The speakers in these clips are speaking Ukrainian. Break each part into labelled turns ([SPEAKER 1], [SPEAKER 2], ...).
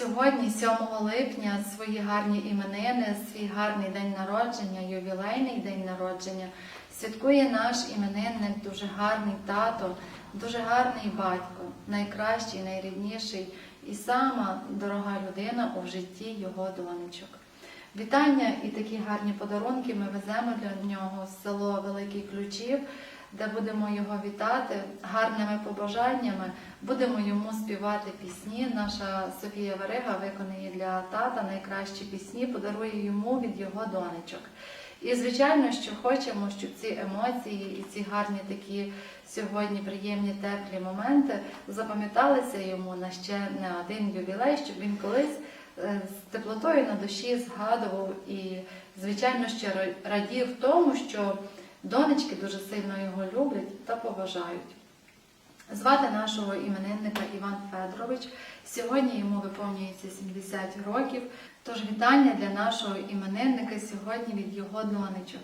[SPEAKER 1] Сьогодні, 7 липня, свої гарні іменини, свій гарний день народження, ювілейний день народження, святкує наш іменинник, дуже гарний тато, дуже гарний батько, найкращий, найрідніший і сама дорога людина у житті його донечок. Вітання і такі гарні подарунки ми веземо для нього з село Великий Ключів, де будемо його вітати гарними побажаннями. Будемо йому співати пісні. Наша Софія Варига виконує для тата найкращі пісні, подарує йому від його донечок. І звичайно, що хочемо, щоб ці емоції і ці гарні такі сьогодні приємні теплі моменти запам'яталися йому на ще не один ювілей, щоб він колись е, з теплотою на душі згадував і, звичайно, ще ра- радів тому, що донечки дуже сильно його люблять та поважають. Звати нашого іменинника Іван Федорович. Сьогодні йому виповнюється 70 років. Тож вітання для нашого іменинника сьогодні від його донечок.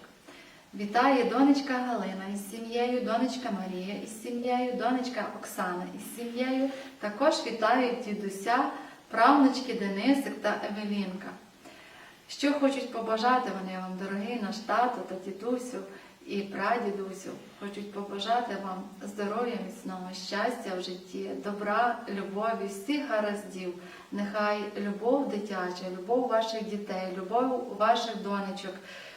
[SPEAKER 1] Вітає донечка Галина із сім'єю, донечка Марія із сім'єю, донечка Оксана із сім'єю. Також вітають дідуся, правнучки Денисик та Евелінка. Що хочуть побажати вони вам, дорогий наш тато та дідусю і прадідусю, хочуть побажати вам здоров'я міцного, щастя в житті, добра, любові, всіх гараздів. Нехай любов дитяча, любов ваших дітей, любов ваших донечок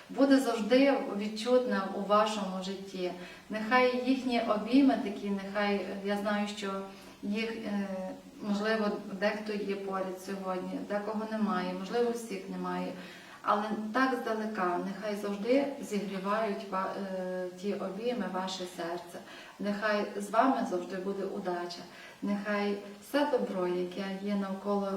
[SPEAKER 1] буде завжди відчутна у вашому житті. Нехай їхні обійми такі, нехай я знаю, що їх е, можливо дехто є поряд сьогодні, декого немає, можливо, всіх немає. Але так здалека, нехай завжди зігрівають е, ті обійми ваше серце. Нехай з вами завжди буде удача. Нехай все добро, яке є навколо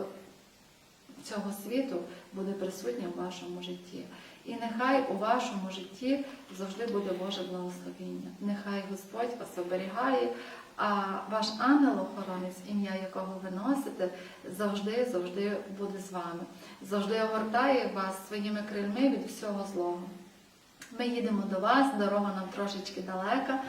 [SPEAKER 1] цього світу, буде присутнє в вашому житті. І нехай у вашому житті завжди буде Боже благословіння. Нехай Господь вас оберігає, а ваш ангел-охоронець, ім'я якого ви носите, завжди, завжди буде з вами. Завжди огортає вас своїми крильми від всього злого. Ми їдемо до вас, дорога нам трошечки далека.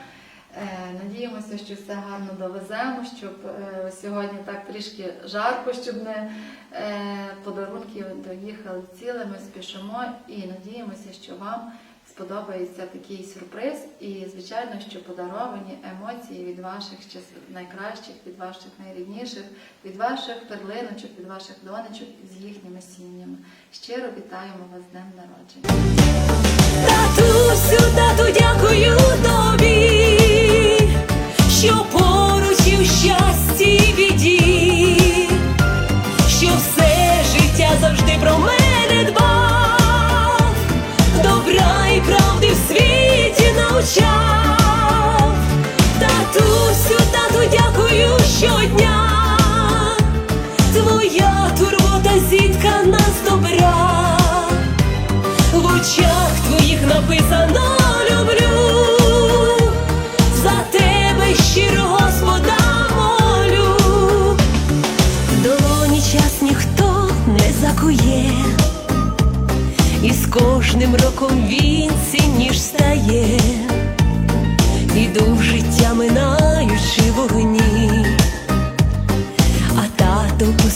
[SPEAKER 1] Е, Надіємося, що все гарно довеземо, щоб е, сьогодні так трішки жарко, щоб не е, подарунки доїхали цілими, спішимо і надіємося, що вам сподобається такий сюрприз. І, звичайно, що подаровані емоції від ваших найкращих, від ваших найрідніших, від ваших перлиночок, від ваших донечок з їхніми сім'ями. Щиро вітаємо вас з днем народження.
[SPEAKER 2] Татусю, тату, дякую що поруч і в щасті і біді, що все життя завжди про мене дбав, добра і правди в світі навчав. Татусю, тату, дякую щодня,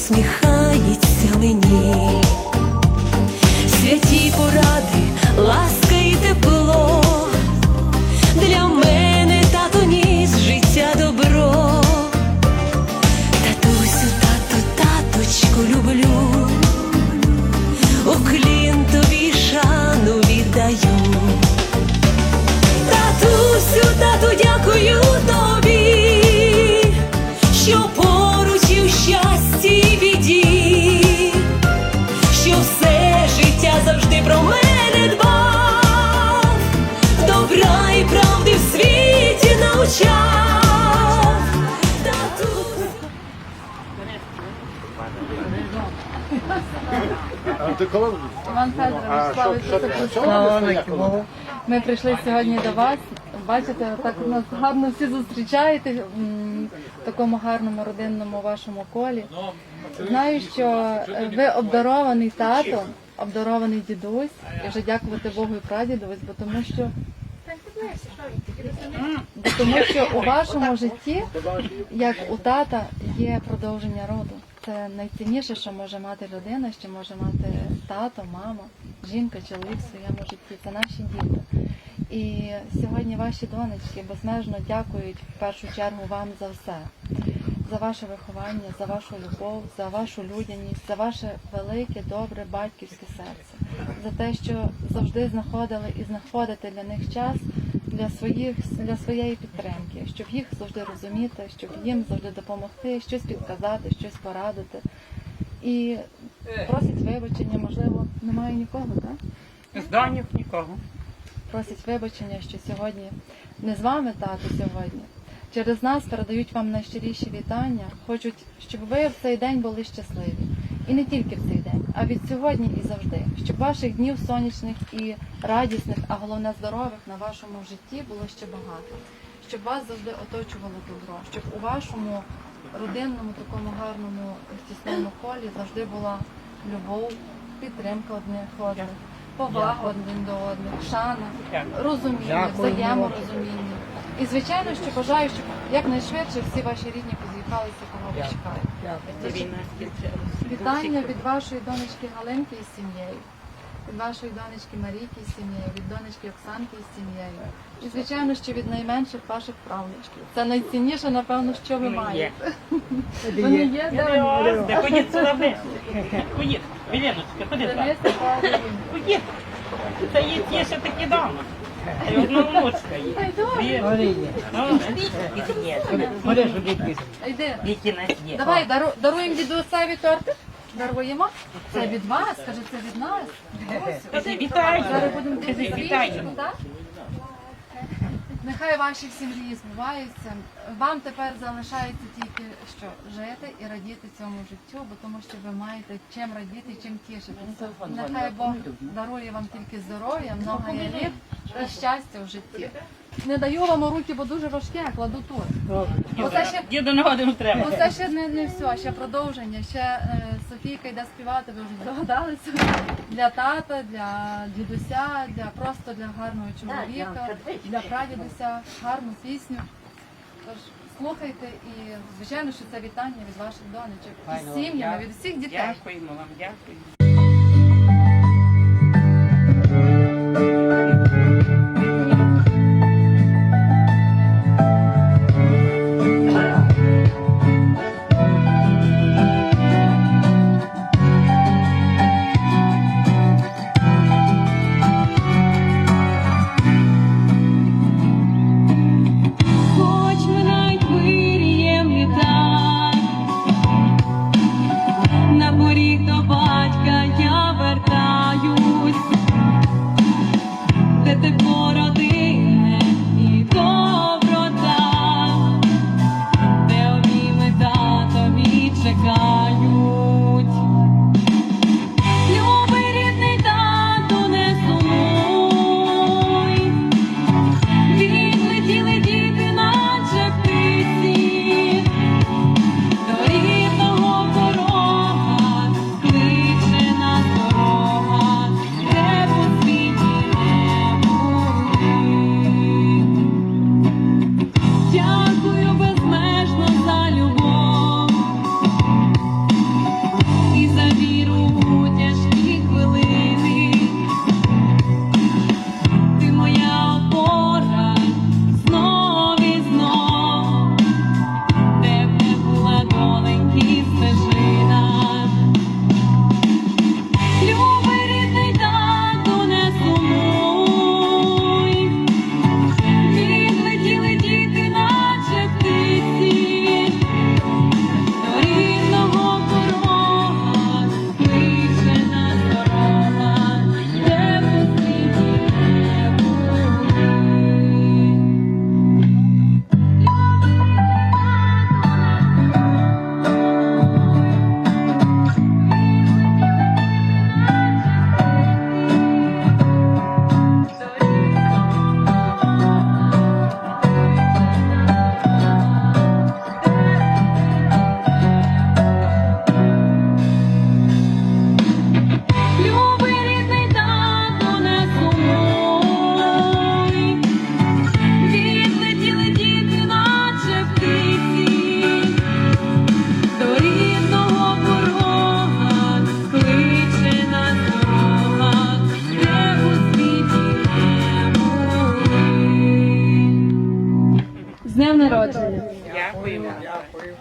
[SPEAKER 2] тато
[SPEAKER 3] чого ви стояли?
[SPEAKER 1] Ми прийшли сьогодні до вас. Бачите, так нас гарно всі зустрічаєте в такому гарному родинному вашому колі. Знаю, що е, ви обдарований тато, обдарований дідусь, і вже дякувати Богу і прадідусь, бо тому що бо тому що у вашому житті, як у тата, є продовження роду. Це найцінніше, що може мати людина, що може мати тато, мама, жінка, чоловік в своєму житті. Це наші діти. І сьогодні ваші донечки безмежно дякують в першу чергу вам за все. За ваше виховання, за вашу любов, за вашу людяність, за ваше велике, добре батьківське серце, за те, що завжди знаходили і знаходите для них час для своїх для своєї підтримки, щоб їх завжди розуміти, щоб їм завжди допомогти, щось підказати, щось порадити. І просить вибачення, можливо, немає нікого, так?
[SPEAKER 4] З донів нікого.
[SPEAKER 1] Просять вибачення, що сьогодні не з вами тато сьогодні. Через нас передають вам найщиріші вітання, хочуть, щоб ви в цей день були щасливі. І не тільки в цей день, а від сьогодні і завжди. Щоб ваших днів сонячних і радісних, а головне здорових на вашому житті було ще багато. Щоб вас завжди оточувало добро, щоб у вашому родинному, такому гарному тісному колі завжди була любов, підтримка одних одних, повага один до одних, шана, розуміння, взаєморозуміння. І звичайно, що бажаю, щоб якнайшвидше всі ваші рідні поз'їхалися, кого ви чекаєте.
[SPEAKER 4] Війна скінчилася.
[SPEAKER 1] Вітання від вашої донечки Галинки із сім'єю, від вашої донечки Марійки із сім'єю, від донечки Оксанки із сім'єю. І звичайно, що від найменших ваших правнучків. Це найцінніше, напевно, що ви
[SPEAKER 4] Ну,
[SPEAKER 1] маєте. Вони є, де
[SPEAKER 4] ходіть сюди. Ходіть, Біліночка, ходи
[SPEAKER 1] Це
[SPEAKER 4] є ті, що такі дома. І одна внучка є. Дві. Ну, дітки є.
[SPEAKER 1] Йди.
[SPEAKER 4] Діти нас є.
[SPEAKER 1] Давай, дару, даруємо дідусеві тортик. Даруємо. Це від вас, каже, це від нас.
[SPEAKER 4] Кажи, вітаю.
[SPEAKER 1] Зараз будемо
[SPEAKER 4] Кажи,
[SPEAKER 1] дивитися
[SPEAKER 4] вітаю.
[SPEAKER 1] свічку, так? Нехай ваші всі мрії збуваються. Вам тепер залишається тільки що жити і радіти цьому життю, бо тому що ви маєте чим радіти, чим тішитися. Нехай Бог дарує вам тільки здоров'я, много літ і щастя в житті. Не даю вам у руки, бо дуже важке, кладу тут. Оце ще
[SPEAKER 4] Діду нагодину треба.
[SPEAKER 1] Оце ще не, не все, ще продовження. Ще е, Софійка йде співати, ви вже здогадалися. Для тата, для дідуся, для просто для гарного чоловіка, для прадідуся, гарну пісню. Тож слухайте і звичайно, що це вітання від ваших донечок. І сім'ями, від всіх дітей.
[SPEAKER 4] Дякуємо вам, дякую.
[SPEAKER 2] Хоч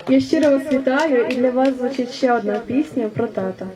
[SPEAKER 2] Я
[SPEAKER 5] щиро вас вітаю, і для вас звучить ще одна пісня про тата.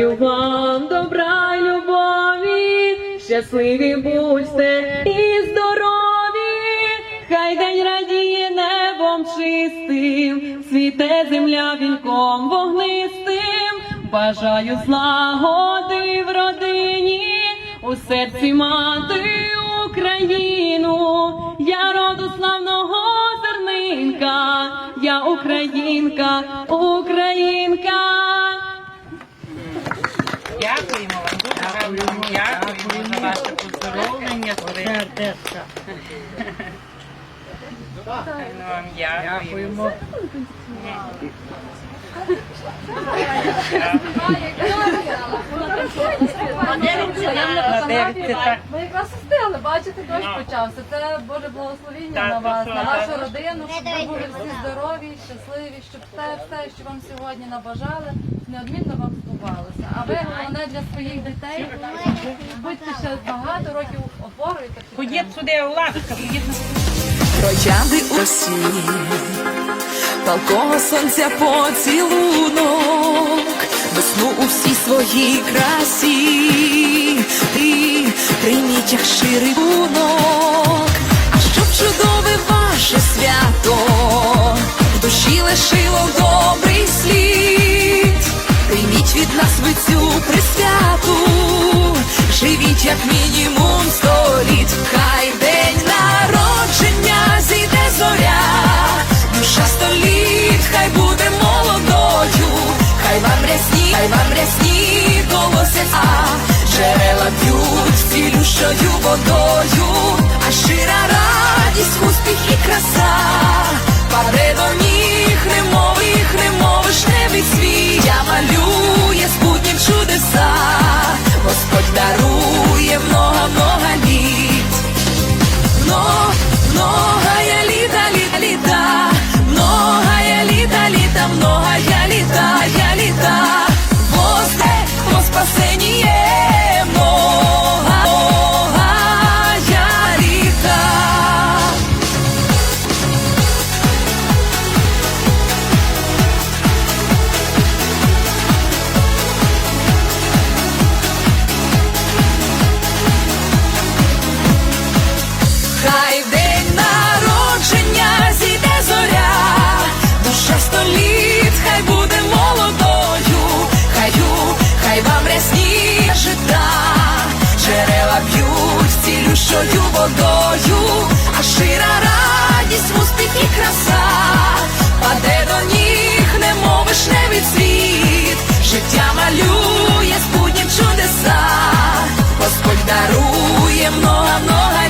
[SPEAKER 2] Бажаю вам добра й любові, щасливі будьте і здорові, хай день радіє небом чистим, світе земля вінком вогнистим, бажаю злагоди в родині, у серці мати Україну, я роду славного зернинка, я українка, українка.
[SPEAKER 4] Дякуємо вам, дуже гарно. Дякуємо. За ваше поздоровлення. Сердечка. Вам дякуємо.
[SPEAKER 6] Ми якраз встигли, бачите, дощ почався. Це Боже благословіння на вас, на вашу родину, щоб ви були всі здорові, щасливі, щоб все, все, що вам сьогодні набажали, неодмінно вам спілкувалися. А ви головне для своїх дітей будьте ще багато років опорою.
[SPEAKER 4] Ходіть сюди, ласка, ходіть усі,
[SPEAKER 7] Троянди палкого сонця поцілунок, весну у всій своїй красі, ти прийміть як ширий бунок, а щоб чудове ваше свято душі лишило добрий слід. Беріть від нас ви цю присвяту, живіть як мінімум сто літ, хай день народження зійде зоря, душа століт, хай буде молодою, хай вам рясні, хай вам рясні, колося, а джерела б'ють. течою водою, а шира радість, успіх і краса, паде до ніг, не від світ. життя малює, з чудеса, Господь дарує много-много